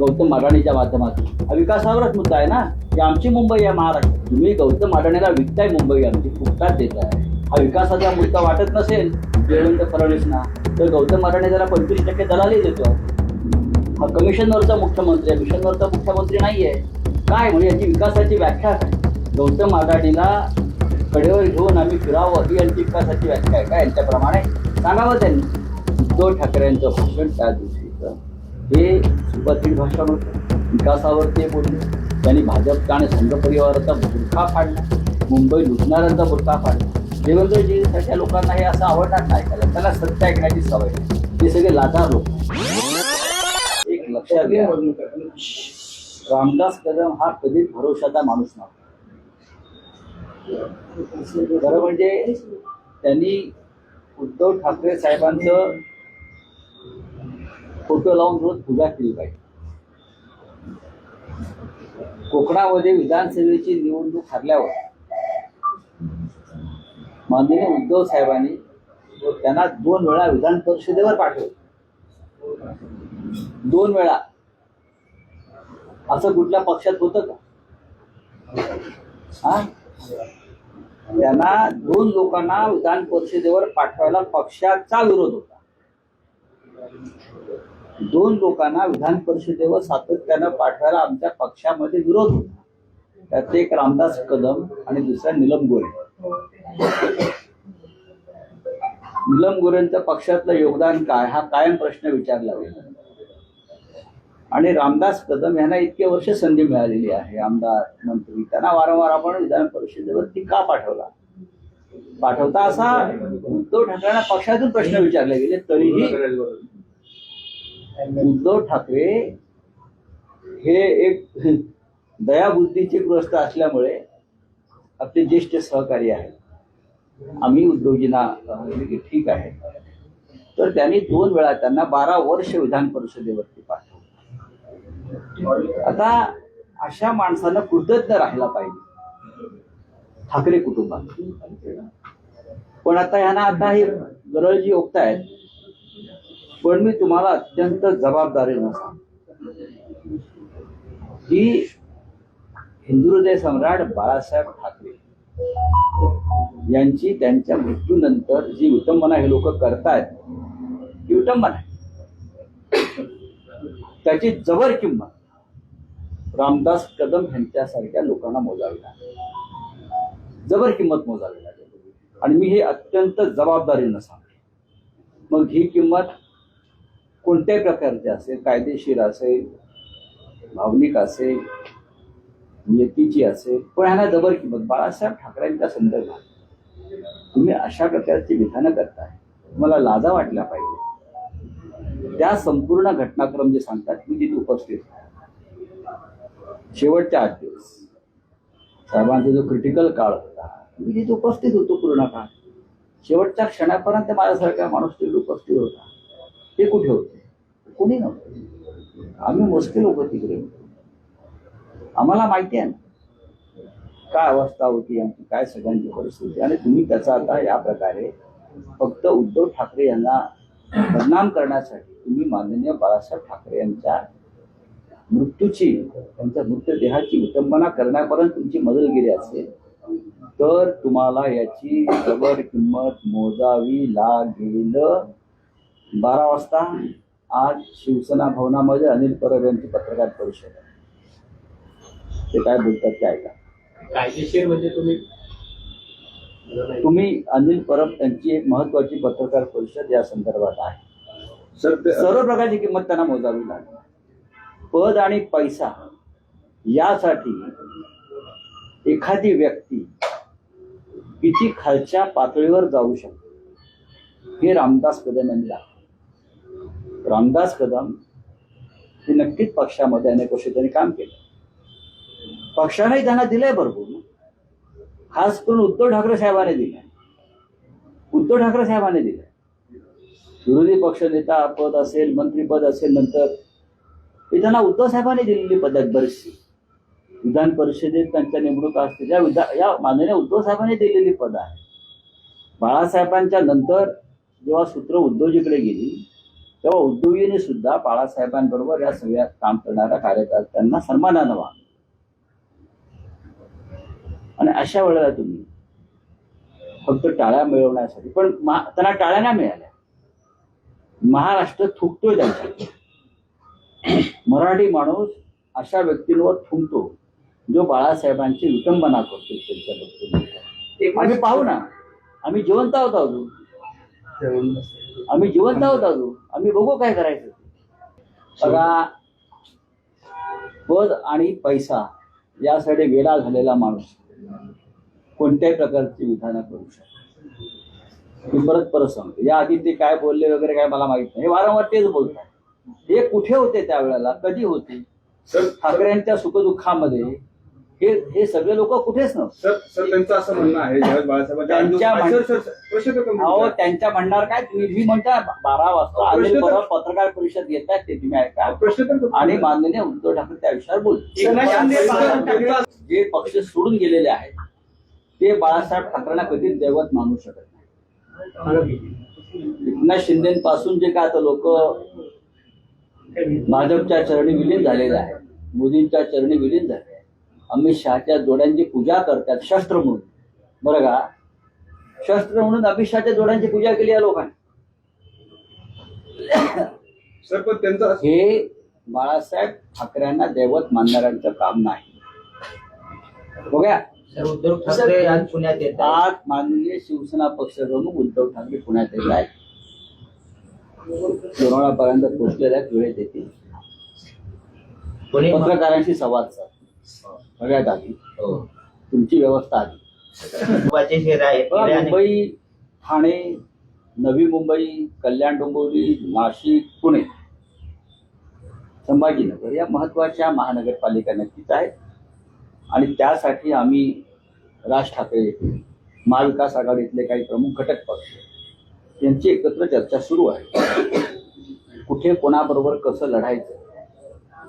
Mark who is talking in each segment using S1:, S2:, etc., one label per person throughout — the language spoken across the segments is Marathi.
S1: गौतम अडाणीच्या माध्यमातून. हा विकासावरच मुद्दा आहे ना? की आमची मुंबई आहे महाराष्ट्र. तुम्ही गौतम अडाणीला विकताय मुंबई आमची फुकटात देताय हा विकासाचा मुद्दा वाटत नसेल देवेंद्र फडणवीसना तर गौतम अडाणी जरा पंचवीस टक्के दलाली देतो. हा कमिशनवरचा मुख्यमंत्री आहे. मिशनवरचा मुख्यमंत्री नाहीये. काय म्हणजे याची विकासाची व्याख्या काय? गौतम अडाणीला कडेवर घेऊन आम्ही फिरावं ही यांची विकासाची व्याख्या आहे. का यांच्याप्रमाणे सांगावं त्यांनी. उद्धव ठाकरेंचं भाषण त्या दिवशी. हे सुपथित भाषण होतं विकासावर ते बोलले त्यांनी भाजपचा आणि संघ परिवाराचा बुरखा फाडला. मुंबई लुटणाऱ्यांचा बुरखा फाडला. देवेंद्रजी सारख्या लोकांना हे असं आवडणार नाही. त्याला त्याला सत्य ऐकण्याची सवय ते सगळे लाचार लोक एक लक्षात घ्या रामदास कदम हा कधीच भरोशाचा माणूस नव्हता. खरं म्हणजे त्यांनी उद्धव ठाकरे साहेबांचं फोटो लावून रोज पूजा केली पाहिजे. कोकणामध्ये विधानसभेची निवडणूक हरल्यावर माननीय उद्धव साहेबांनी त्यांना दोन वेळा विधान परिषदेवर पाठवलं. दोन वेळा. असं कुठल्या पक्षात होतं का? हा? त्यांना दोन लोकांना विधान परिषदेवर पाठवायला पक्षाचा विरोध होता. दोन लोकांना विधान परिषदेवर सातत्यानं पाठवायला आमच्या पक्षामध्ये विरोध होता. त्यात एक रामदास कदम आणि दुसरा निलम गोरे निलम गोरेंचं पक्षातलं योगदान काय? हा कायम प्रश्न विचारला गेला. आणि रामदास कदम यांना इतके वर्ष संधी मिळालेली आहे. आमदार मंत्री त्यांना वारंवार आपण विधान परिषदेवरती का पाठवला? पाठवता असा उद्धव ठाकरेंना पक्षातून प्रश्न विचारले गेले तरीही उद्धव ठाकरे हे एक दयाबुद्धीचे ग्रस्त असल्यामुळे आपले ज्येष्ठ सहकारी आहेत. आम्ही उद्योजींना म्हणजे ठीक आहे. तर त्यांनी दोन वेळा त्यांना बारा वर्ष विधान परिषदेवरती पाठवलं. आता अशा माणसानं कृतज्ञ राहिला पाहिजे. ठाकरे कुटुंबात. पण आता ह्यांना आता ही गरळजी ओकतायत. पण मी तुम्हाला अत्यंत जबाबदारीनं सांगतो की हिंदू हृदय सम्राट बाळासाहेब ठाकरे यांची त्यांच्या मृत्यूनंतर जी विटंबना हे लोक करतायत ती विटंबना आहे. त्याची जबर किंमत रामदास कदम यांच्यासारख्या लोकांना मोजावी लागेल जबर किंमत मोजावी लागेल आणि मी हे अत्यंत जबाबदारीनं सांगतो. मग ही किंमत कोणत्याही प्रकारचे असेल कायदेशीर असेल भावनिक असेल नियतीची असेल पण ह्याला जबर किंमत. बाळासाहेब ठाकरेंच्या संदर्भात तुम्ही अशा प्रकारची विधानं करताय तुम्हाला लाजा वाटल्या पाहिजे. त्या संपूर्ण घटनाक्रम जे सांगतात मी तिथे उपस्थित शेवटच्या आठ दिवस. साहेबांचा जो क्रिटिकल काळ होता मी तिथे उपस्थित होतो पूर्ण काळ. शेवटच्या क्षणापर्यंत माझ्यासारखा माणूस तिथे उपस्थित होता. ते कुठे होते? कोणी नव्हतं. आम्ही मोजके लोक तिकडे आम्हाला माहिती आहे ना काय अवस्था होती आमची काय सगळ्यांची परिस्थिती. आणि तुम्ही त्याचा आता या प्रकारे फक्त उद्धव ठाकरे यांना बदनाम करण्यासाठी तुम्ही माननीय बाळासाहेब ठाकरे यांच्या मृत्यूची त्यांच्या मृतदेहाची विटंबना करण्यापर्यंत तुमची मदत गेली असेल तर तुम्हाला याची जबर किंमत मोजावी लागेल. बारा वाजता आज शिवसेना भवनामध्ये अनिल परब यांची पत्रकार परिषद आहे. ते काय बोलतात ते ऐका.
S2: कायदेशीर म्हणजे तुम्ही
S1: तुम्ही अनिल परब यांची एक महत्वाची पत्रकार परिषद या संदर्भात आहे. सर्व प्रकारची किंमत त्यांना मोजावी लागेल पद आणि पैसा यासाठी एखादी व्यक्ती किती खालच्या पातळीवर जाऊ शकते हे रामदास कदम यांनी दाखवलं. रामदास कदम हे नक्कीच पक्षामध्ये अनेक वर्ष त्यांनी काम केलं. पक्षानेही त्यांना दिलंय भरपूर. खास करून उद्धव ठाकरे साहेबांनी दिलाय. उद्धव ठाकरे साहेबांनी दिलाय. विरोधी पक्ष नेता पद असेल मंत्रीपद असेल नंतर हे त्यांना उद्धव साहेबांनी दिलेली पद आहेत बरीचशी. विधान परिषदेत त्यांच्या नेमणूक असतील या विधा या माननीय उद्धव साहेबांनी दिलेली पद आहे बाळासाहेबांच्या नंतर जेव्हा सूत्र उद्धवजीकडे गेली तेव्हा उद्योगीने सुद्धा बाळासाहेबांबरोबर या सगळ्या काम करणाऱ्या कार्यकर्त्यांना सन्मानानं वाग आणि अशा वेळेला तुम्ही फक्त टाळ्या मिळवण्यासाठी पण त्यांना टाळ्या नाही मिळाल्या. महाराष्ट्र थुकतोय त्यांच्या मराठी माणूस अशा व्यक्तींवर थुंकतो जो बाळासाहेबांची विटंबना करतो त्यांच्या बाबतीत आम्ही पाहू ना. आम्ही जिवंत आहोत अजून. आम्ही जिवंत आहोत अजून. आम्ही बघू काय करायचं. बघा पद आणि पैसा यासाठी वेडा झालेला माणूस कोणत्याही प्रकारची विधानं करू शकतो मी परत परत सांगतो. या आधी ते काय बोलले वगैरे काय मला माहीत नाही. हे वारंवार तेच बोलतात. हे कुठे होते त्यावेळेला? कधी होते? ठाकरेंच्या सुखदुःखामध्ये हे हे सगळे लोक कुठेच नव्हते.
S3: सर सर त्यांचं असं म्हणणं आहे
S1: त्यांच्या
S3: सर सर सर, प्रश्न
S1: अहो. त्यांच्या म्हणणार काय? तुम्ही म्हणता बारा वाजता
S3: अहो,
S1: आले
S3: प्रश्न तर-
S1: परत पत्रकार परिषद घेतात ते तुम्ही ऐका.
S3: प्रश्न तर complete
S1: आणि. माननीय उद्धव ठाकरे त्या विषयावर
S3: एकनाथ शिंदे
S1: जे पक्ष सोडून गेलेले आहेत ते बाळासाहेब ठाकरेंना कधीच दैवत मानू शकत नाही. एकनाथ शिंदेपासून जे काय आता लोक भाजपच्या चरणी विलीन झालेले आहेत मोदींच्या चरणी विलीन झाले अमित शहाच्या जोड्यांची पूजा करतात शस्त्र म्हणून. बरं का? शस्त्र म्हणून अमित शहाच्या जोड्यांची पूजा केली या लोकांनी.
S3: सर पण त्यांचं
S1: हे बाळासाहेब ठाकरेंना दैवत मानणाऱ्यांचं काम नाही. बघा
S4: सर उद्धव ठाकरे आज पुण्यात येत आहेत.
S1: आज माननीय शिवसेना पक्षप्रमुख उद्धव ठाकरे पुण्यात येत आहेत. लोणावळापर्यंत पोहोचलेल्या आहेत वेळेत येतील.
S4: पुणे
S1: पत्रकारांशी संवाद साध. सगळ्यात आधी.
S4: हो.
S1: तुमची व्यवस्था
S4: आणि
S1: मुंबई ठाणे नवी मुंबई कल्याण डोंबिवली नाशिक पुणे. संभाजीनगर या महत्त्वाच्या महानगरपालिका नक्कीच आहेत. आणि त्यासाठी आम्ही राज ठाकरे महाविकास आघाडीतले काही प्रमुख घटक पक्ष यांची एकत्र चर्चा सुरू आहे. कुठे कोणाबरोबर कसं लढायचं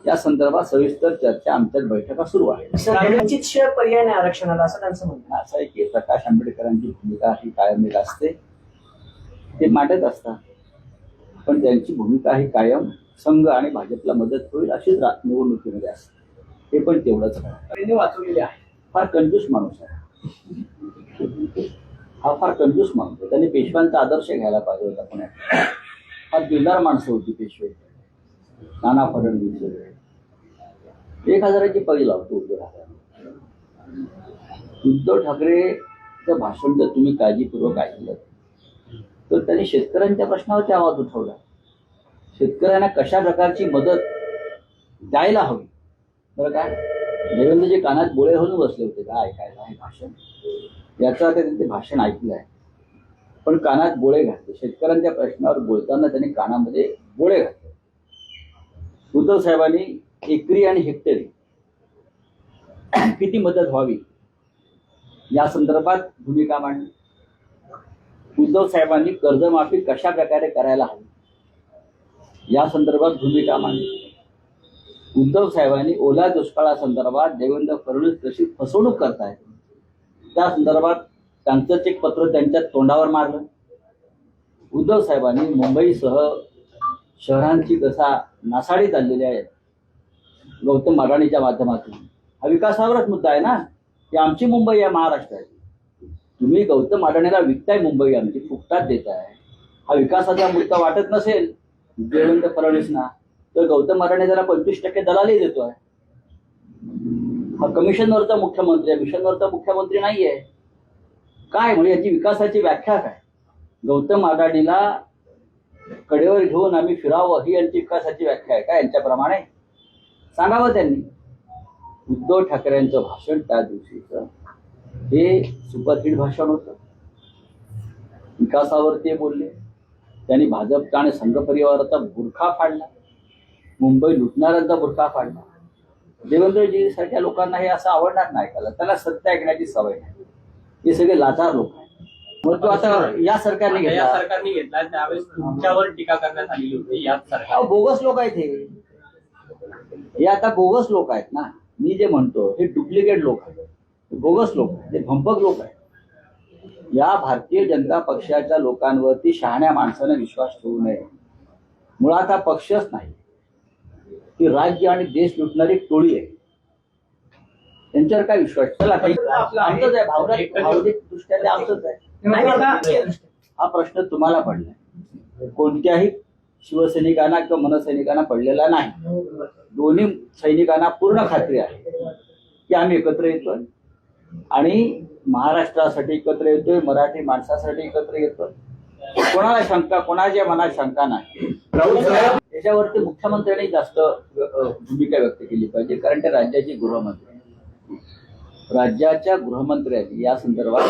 S1: या संदर्भात सविस्तर चर्चा आमच्यात बैठका सुरू आहे
S5: पर्याय नाही आरक्षणाला असं त्यांचं म्हणणं आहे.
S1: असं आहे की प्रकाश आंबेडकरांची भूमिका ही कायम असते. ते मांडत असतात. पण त्यांची भूमिका ही कायम संघ आणि भाजपला मदत होईल अशीच निवडणुकीमध्ये असते. हे पण तेवढंच आहे.
S5: त्यांनी वाचवलेले आहे.
S1: फार कंजूस माणूस आहे. हा फार कंजूस माणूस आहे. त्यांनी पेशव्यांचा आदर्श घ्यायला पाहिजे होता पुण्यात. फार दिलदार माणसं होती पेशवे. नाना फडणवीस एक हजाराची पगी लावतो उद्धव ठाकरे उद्धव ठाकरेचं भाषण जर तुम्ही काळजीपूर्वक ऐकलं. तर त्यांनी शेतकऱ्यांच्या प्रश्नावरती आवाज उठवला. शेतकऱ्यांना कशा प्रकारची मदत द्यायला हवी? बरं काय? देवेंद्रजी कानात बोळे होऊन बसले होते का ऐकायला हे भाषण? याचं आता ते भाषण ऐकलं आहे. पण कानात बोळे घातले. शेतकऱ्यांच्या प्रश्नावर बोलताना त्यांनी कानामध्ये बोळे घातले. उद्धव साहेबांनी एकरी आणि हेक्टरी किती मदत व्हावी? या संदर्भात भूमिका मांडली. उद्धव साहेबांनी कर्जमाफी कशा प्रकारे करायला हवी? या संदर्भात भूमिका मांडली. उद्धव साहेबांनी ओला दुष्काळासंदर्भात देवेंद्र फडणवीस कशी फसवणूक करतायत? त्या संदर्भात त्यांचंच एक पत्र त्यांच्या तोंडावर मारलं. उद्धव साहेबांनी मुंबईसह शहरांची कसा नासाडी चाललेली आहे गौतम अडाणीच्या माध्यमातून. हा विकासावरच मुद्दा आहे ना? की आमची मुंबई आहे महाराष्ट्राची. तुम्ही गौतम अडाणीला विकताय मुंबई आमची फुकटात देताय. हा विकासाचा मुद्दा वाटत नसेल देवेंद्र फडणवीसना तर गौतम अडाणी त्याला पंचवीस टक्के दलाली देतोय. हा कमिशनवरचा मुख्यमंत्री आहे मिशनवरचा मुख्यमंत्री नाही आहे काय म्हणजे याची विकासाची व्याख्या काय? गौतम अडाणीला कडेवर घेऊन आम्ही फिरावं ही यांची विकासाची व्याख्या आहे. का यांच्याप्रमाणे? सांगावं त्यांनी. उद्धव ठाकरेंचं भाषण त्या दिवशीचं. हे सुपरहिट भाषण होतं. विकासावर ते बोलले. त्यांनी भाजपचा आणि संघ परिवाराचा बुरखा फाडला. मुंबई लुटणाऱ्यांचा बुरखा फाडला. देवेंद्रजी सारख्या लोकांना हे असं आवडणार नाही ऐकायला. त्याला सत्य ऐकण्याची सवय नाही. हे सगळे लाचार लोक. आहेत मग तो आता या सरकारने
S2: आता या
S1: घेतला.
S2: सरकारने घेतला. त्यावेळेस तुमच्यावर टीका करण्यात आलेली होती. याच सरकार
S1: बोगस लोक आहेत हे. हे आता बोगस लोक आहेत ना. मी जे म्हणतो हे डुप्लिकेट लोक आहेत. बोगस लोक आहेत. हे भंपक लोक आहेत. या भारतीय जनता पक्षाच्या लोकांवरती शहाण्या माणसाने विश्वास ठेवू नये. मुळात हा पक्षच नाही. ती राज्य आणि देश लुटणारी टोळी आहे. त्यांच्यावर काय विश्वास चला काही आमचंच आहे. भावनिक भावनिक दृष्ट्या ते आमचंच आहे. हा प्रश्न तुम्हाला पडलाय. कोणत्याही शिवसैनिकांना किंवा मनसैनिकांना पडलेला नाही. दोन्ही सैनिकांना पूर्ण खात्री आहे की आम्ही एकत्र येतोय. आणि महाराष्ट्रासाठी एकत्र येतोय मराठी माणसासाठी एकत्र येतोय. कोणाला शंका कोणाच्या मनात शंका नाही. त्याच्यावरती मुख्यमंत्र्यांनी जास्त भूमिका व्यक्त केली पाहिजे. कारण ते राज्याचे गृहमंत्री. राज्याच्या गृहमंत्र्यांनी या संदर्भात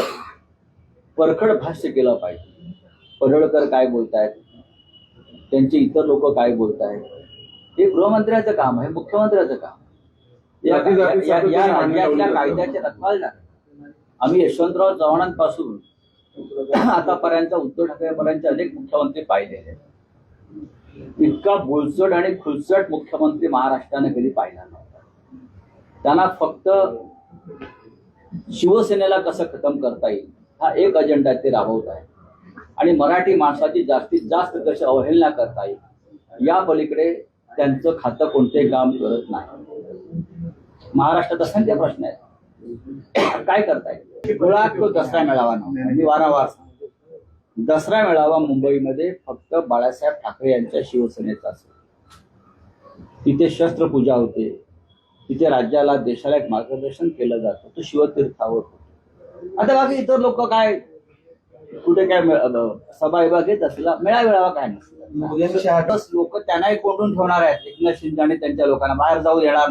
S1: परखड भाष्य केलं पाहिजे. पडळकर काय बोलतायत? त्यांचे इतर लोक काय बोलतायत? हे गृहमंत्र्याचं काम आहे मुख्यमंत्र्याचं काम. या- राज्यातल्या
S3: लावली
S1: कायद्याचे रखवालदार आम्ही यशवंतराव चव्हाणांपासून आतापर्यंत उद्धव ठाकरेपर्यंत अनेक मुख्यमंत्री पाहिलेले आहेत. इतका बोलचट आणि खुलचट मुख्यमंत्री महाराष्ट्राने कधी पाहिला नव्हता. त्यांना फक्त शिवसेनेला कसं खतम करता येईल? हा एक अजेंडा ते राबवत आहे. आणि मराठी माणसाची जास्तीत जास्त कशी अवहेलना करता येईल या पलीकडे त्यांचं खातं कोणतेही काम करत नाही. महाराष्ट्रात असंख्य प्रश्न आहेत काय करताय? मुळात तो दसरा मेळावा नव्हता. मी वारंवार दसरा मेळावा मुंबईमध्ये फक्त बाळासाहेब ठाकरे यांच्या शिवसेनेचा असेल तिथे शस्त्रपूजा होते. तिथे राज्याला देशाला एक मार्गदर्शन केलं जातं. तो शिवतीर्थावर होतो आता बाकी इतर लोक काय? कुठे काय सभा विभाग घेत असला मेळा मेळावा काय नसतो लोक त्यांनाही कोंडून ठेवणार आहेत. एकनाथ शिंदे आणि त्यांच्या लोकांना बाहेर जाऊ देणार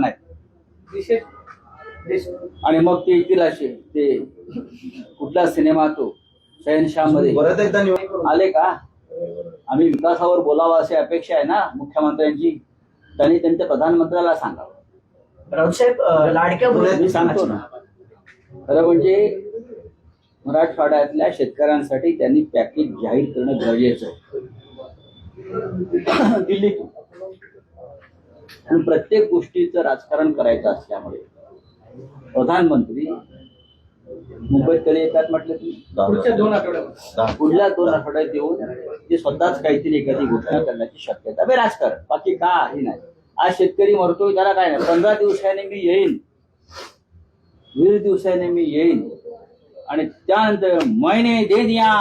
S5: विशेष
S1: आणि मग ते येतील असे. ते कुठला सिनेमा तो? शहनशाहमध्ये
S4: परत एकदा
S1: आले का? आम्ही विकासावर बोलावं अशी अपेक्षा आहे ना मुख्यमंत्र्यांची. त्यांनी त्यांच्या प्रधानमंत्र्याला सांगावं.
S5: राऊत साहेब लाडक्या
S1: मी सांगतो ना. खरं म्हणजे मराठवाड्यातल्या शेतकऱ्यांसाठी त्यांनी पॅकेज जाहीर करणं गरजेचं आहे. दिल्लीतून आणि प्रत्येक गोष्टीचं राजकारण करायचं असल्यामुळे प्रधानमंत्री मुंबईत कधी येतात म्हटलं की
S2: पुढच्या दोन आठवड्यात
S1: पुढल्या दोन आठवड्यात येऊन ते स्वतःच काहीतरी एखादी घोषणा करण्याची शक्यता. बे राजकारण. बाकी काही नाही. आज शेतकरी मरतोय त्याला काय नाही. पंधरा दिवसाने मी येईन. वीस दिवसाने मी येईन. आणि त्यानंतर महिने दे दिया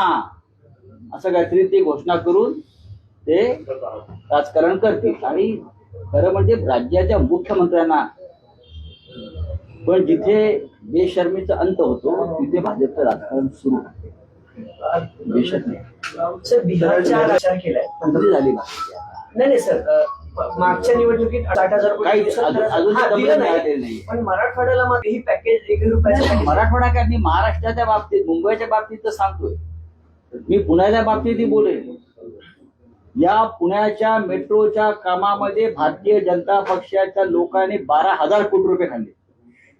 S1: असं काहीतरी ते घोषणा करून ते राजकारण करतील आणि खरं म्हणजे राज्याच्या मुख्यमंत्र्यांना पण जिथे बेशर्मीचा अंत होतो तिथे भाजपचं राजकारण सुरू होतं. बेशर्मी
S5: सर बिहारच्या केलाय
S1: झाली.
S5: नाही नाही सर मागच्या निवडणुकीत साठ हजार कोटी
S1: काही
S5: दिवसात
S1: अजून-
S5: हा, दिलं नाही.
S1: मिळालेलं नाही.
S5: पण मराठवाड्याला मात्र ही पॅकेज एक रुपयाचं.
S1: मराठवाडा काय मी महाराष्ट्राच्या बाबतीत मुंबईच्या बाबतीत तर सांगतोय मी पुण्याच्या बाबतीतही बोलेन या पुण्याच्या मेट्रोच्या कामामध्ये भारतीय जनता पक्षाच्या लोकांनी बारा हजार कोटी रुपये खाल्ले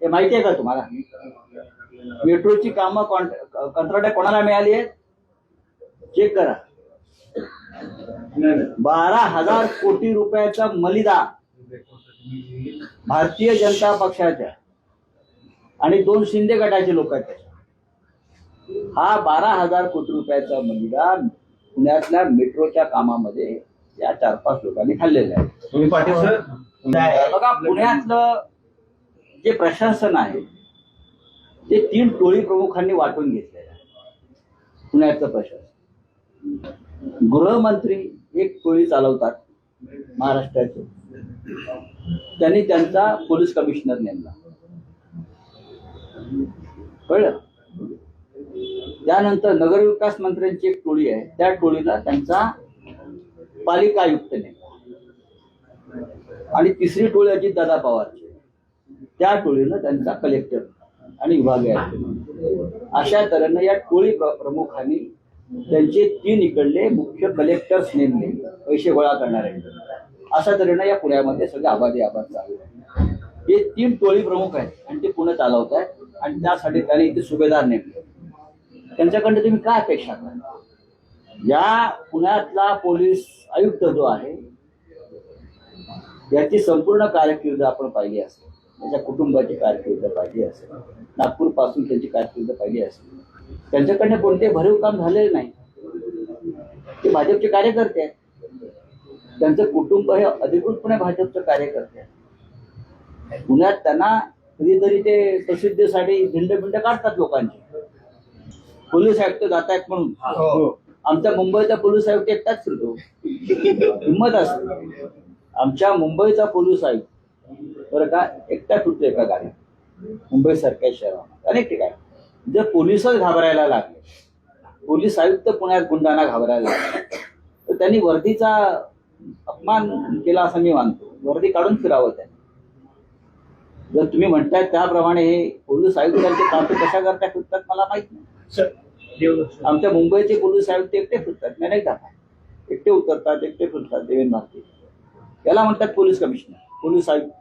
S1: हे माहिती आहे का तुम्हाला मेट्रोची कामं कंत्राट कोणाला मिळाली आहेत चेक करा. बारा हजार कोटी रुपयाचा मलिदा भारतीय जनता पक्षाच्या आणि दोन शिंदे गटाचे लोक आहेत. हा बारा हजार कोटी रुपयाचा मलिदा पुण्यातल्या मेट्रोच्या कामामध्ये या चार पाच लोकांनी खाल्लेला आहे. बघा पुण्यातलं जे प्रशासन आहे ते तीन टोळी प्रमुखांनी वाटून घेतलेलं आहे. पुण्यातलं प्रशासन. गृहमंत्री एक टोळी चालवतात महाराष्ट्राचे. त्यांनी त्यांचा पोलीस कमिशनर नेमला. कळलं? त्यानंतर नगरविकास मंत्र्यांची एक टोळी आहे. त्या टोळीला त्यांचा पालिका आयुक्त नेमला. आणि तिसरी टोळी अजित दादा पवारची. त्या टोळीनं त्यांचा कलेक्टर आणि विभागीय अशा तऱ्हेनं या टोळी प्रमुखांनी त्यांचे तीन इकडले मुख्य कलेक्टर्स नेमले पैसे गोळा करणारे. अशा तऱ्हेनं या पुण्यामध्ये सगळे आबादी आबाद चालू आहे हे तीन टोळी प्रमुख आहेत आणि ते पुणे चालवत आहेत आणि त्यासाठी त्यांनी इथे सुभेदार नेमले. त्यांच्याकडनं तुम्ही काय अपेक्षा करा या पुण्यातला पोलीस आयुक्त जो आहे याची संपूर्ण कारकीर्द आपण पाहिली असेल. त्याच्या कुटुंबाची कारकिर्द पाहिली असेल. नागपूरपासून त्यांची कारकिर्द पाहिली असेल. त्यांच्याकडनं कोणते भरीव काम झालेले नाही. ते भाजपचे कार्यकर्ते आहेत. त्यांचं कुटुंब हे अधिकृतपणे भाजपचं कार्यकर्ते आहे पुण्यात त्यांना कधीतरी ते प्रसिद्धीसाठी भिंड भिंड काढतात लोकांची. पोलीस आयुक्त जात आहेत म्हणून.
S4: हो.
S1: आमच्या मुंबईचा पोलीस आयुक्त एकटाच फिरतो. हिंमत असते. आमच्या मुंबईचा पोलीस आयुक्त. बरं का एकटा फिरतो एका गाडीत. मुंबई सारख्या शहरामध्ये. अनेक ठिकाणी. जर पोलिसच घाबरायला लागले पोलीस आयुक्त पुण्यात गुंडांना घाबरायला लागले तर त्यांनी वर्दीचा अपमान केला असं मी मानतो. वर्दी काढून फिरावं त्यांनी. जर तुम्ही म्हणताय त्याप्रमाणे हे पोलीस आयुक्तांचे तापे कशा करता फिरतात मला माहीत नाही. आमच्या मुंबईचे पोलीस आयुक्त एकटे फिरतात मी नाही जातात एकटे उतरतात एकटे फिरतात देवेंद्र भारती याला म्हणतात पोलीस कमिशनर पोलीस आयुक्त.